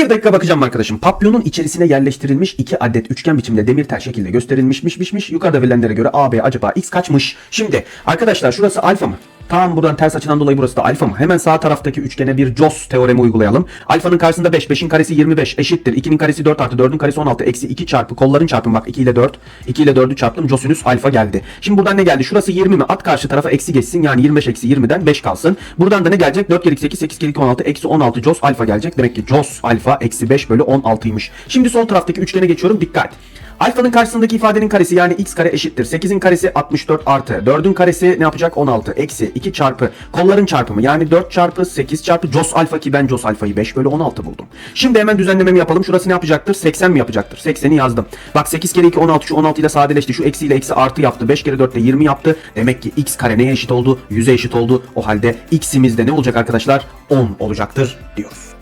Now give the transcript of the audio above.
Bir dakika bakacağım arkadaşım. Papyonun içerisine yerleştirilmiş iki adet üçgen biçimde demir tel şekilde gösterilmişmiş. Yukarıda verilenlere göre AB acaba x kaçmış? Şimdi arkadaşlar şurası alfa mı? Tam buradan ters açıdan dolayı burası da alfa mı? Hemen sağ taraftaki üçgene bir Jos teoremi uygulayalım. Alfanın karşısında 5, 5'in karesi 25 eşittir. 2'nin karesi 4 artı 4'ün karesi 16 eksi 2 çarpı kolların çarpımı bak 2 ile 4. 2 ile 4'ü çarptım cosinüs alfa geldi. Şimdi buradan ne geldi? Şurası 20 mi? At karşı tarafa eksi geçsin yani 25 eksi 20'den 5 kalsın. Buradan da ne gelecek? 4 kere 8, 8 kere 2 16 eksi 16 cos alfa gelecek. Demek ki cos alfa eksi 5 bölü 16'ymış. Şimdi sol taraftaki üçgene geçiyorum. Dikkat. Alfanın karşısındaki ifadenin karesi yani x kare eşittir. 8'in karesi 64 artı 4'ün karesi ne yapacak? 16 eksi 2 çarpı kolların çarpımı yani 4 çarpı 8 çarpı cos alfa ki ben cos alfayı 5 bölü 16 buldum. Şimdi hemen düzenlememi yapalım. Şurası ne yapacaktır? 80 mi yapacaktır? 80'i yazdım. Bak 8 kere 2 16 şu 16 ile sadeleşti. Şu eksi ile eksi artı yaptı. 5 kere 4 de 20 yaptı. Demek ki x kare neye eşit oldu? 100'e eşit oldu. O halde x'imiz de ne olacak arkadaşlar? 10 olacaktır diyoruz.